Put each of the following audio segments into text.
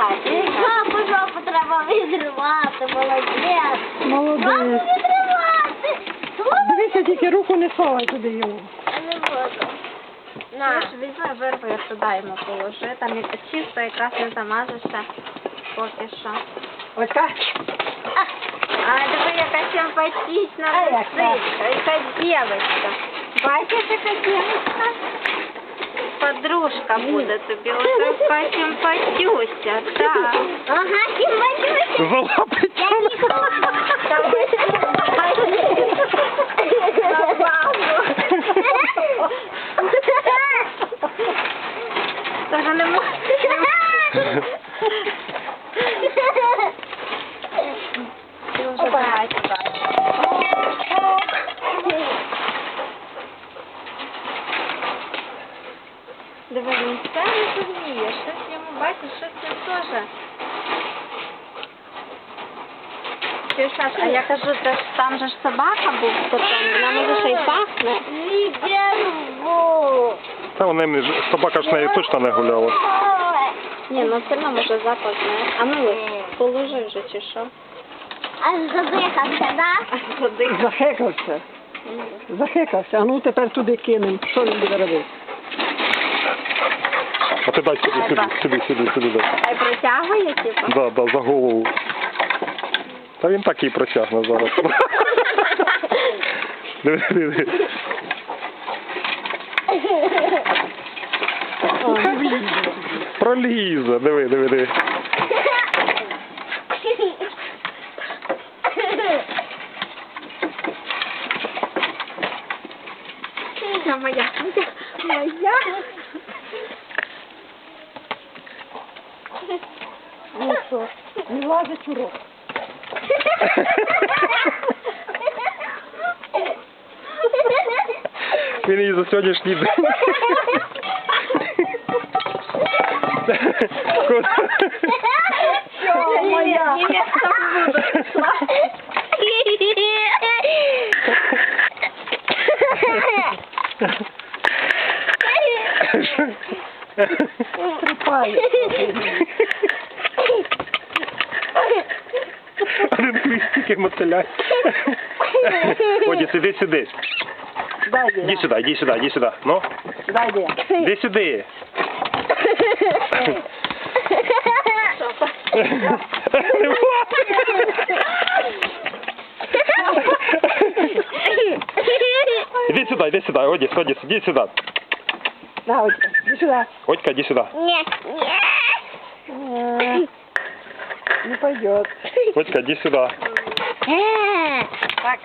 так. Жопу, жопу треба відривати, молодець. Маму Молодець. відривати. Дивися, тільки руку не совай туди йому. Я не буду. На. Візьми вирву, я туди йому положи. Там як чисто якраз не замажешся поки що. Оська. А диви, яка симпатична А яка? лисичка, яка дівчинка. Бачиш, яка дівчинка? Подружка буде тобі, ось симпатюся, так. Ага, симпатюся. Я ніколи. Даже не можу. Ти вже давай туди. Диви, він все розуміє, щось йому бачиш, щось він теж. Саш, а я кажу, це ж там же ж собака був, то там вона може ще й пахне. Відірву. Та вона не собака ж нею точно не гуляла. Ні, ну все одно може запах, знаєш. А ну, положи вже чи що. А задихався, да? Ходи. Захекався. Захекався. А ну тепер туди кинемо. Що він буде робити? А ти дай сюди, сюди, сюди, сюди, сюди дай. А й протягує, типу? Да, да, за голову. Та він так і протягне зараз. Диви, диви. Пролізе, диви, диви, диви. Моя, моя, моя, моя. Ну що, не лазить урок. Він її за сьогоднішній день. Що, моя? Ні, я сам буду. Тріпає. Один хвістик мотиляє. Оді, іди сюди. Іди сюди, іди сюди, іди сюди. Ну, іди сюди. Іди сюди, іди сюди, Оді, Оді, іди сюди. На, ось, іди сюди. Одька, іди сюди. Ні, ні. Е, Не пойдет. Одька, іди сюди. Е. Так,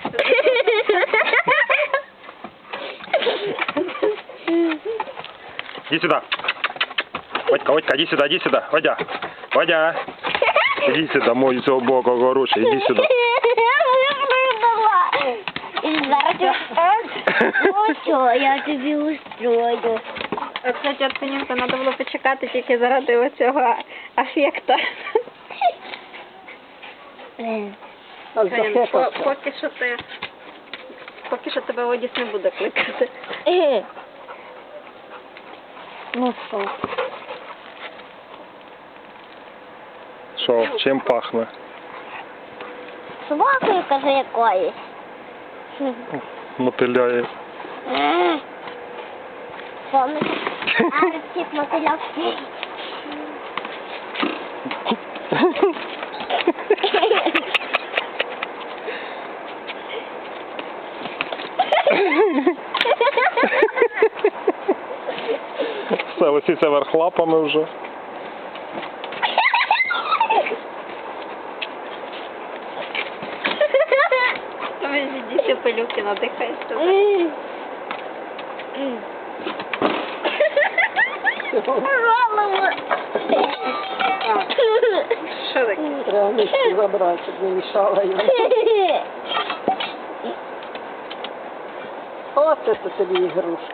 Иди сюда. Одька, Одька, иди сюда, иди сюда. Одя, Одя. Иди сюда, мой цього боку хороший, иди сюда. І зараз я... Ось що, я тобі устрою. Кстати, от Пенінка, треба було почекати тільки заради оцього афекта. Блин. По- Поки що ти... Поки що тебе Одіс не буде кликати. Е. Ну що? Що, чим пахне? Собакою, каже, якоїсь. Мотиляє. Е. Помниш? Арчик мотиляв. Все, оці верх лапами вже. Ви ж дійсно пилюки надихаєш тебе. М. М. Голову. Що таке? Треба мишку забрати, щоб не мішала йому. Оце то тобі ігрушка.